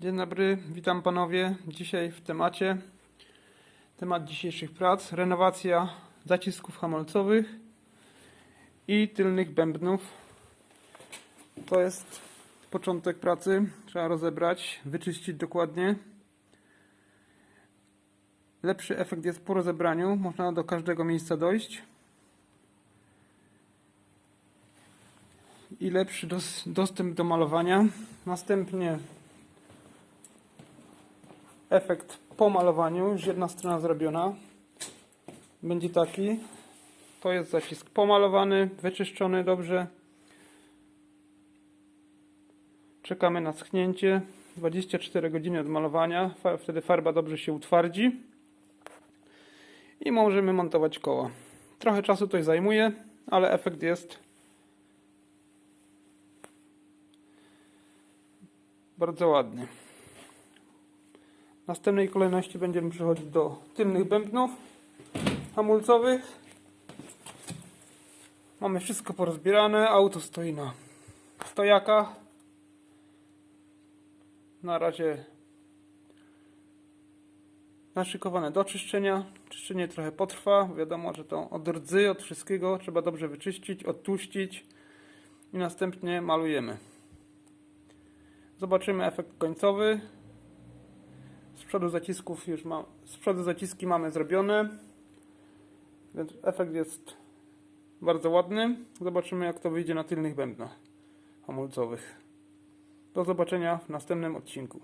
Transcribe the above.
Dzień dobry, witam panowie. Dzisiaj w temacie, temat dzisiejszych prac, renowacja zacisków hamulcowych i tylnych bębnów. To jest początek pracy, trzeba rozebrać, wyczyścić dokładnie. Lepszy efekt jest po rozebraniu, można do każdego miejsca dojść. I lepszy dos- dostęp do malowania. Następnie efekt po malowaniu, już jedna strona zrobiona, będzie taki. To jest zacisk pomalowany, wyczyszczony dobrze. Czekamy na schnięcie. 24 godziny od malowania, wtedy farba dobrze się utwardzi. I możemy montować koła. Trochę czasu to zajmuje, ale efekt jest bardzo ładny. W następnej kolejności będziemy przechodzić do tylnych bębnów hamulcowych. Mamy wszystko porozbierane. Auto stoi na stojakach. Na razie naszykowane do czyszczenia. Czyszczenie trochę potrwa. Wiadomo, że to od rdzy, od wszystkiego trzeba dobrze wyczyścić, odtłuścić i następnie malujemy. Zobaczymy efekt końcowy. Przodu zacisków już mam, z przodu zaciski mamy zrobione. Więc efekt jest bardzo ładny. Zobaczymy jak to wyjdzie na tylnych bębnach hamulcowych. Do zobaczenia w następnym odcinku.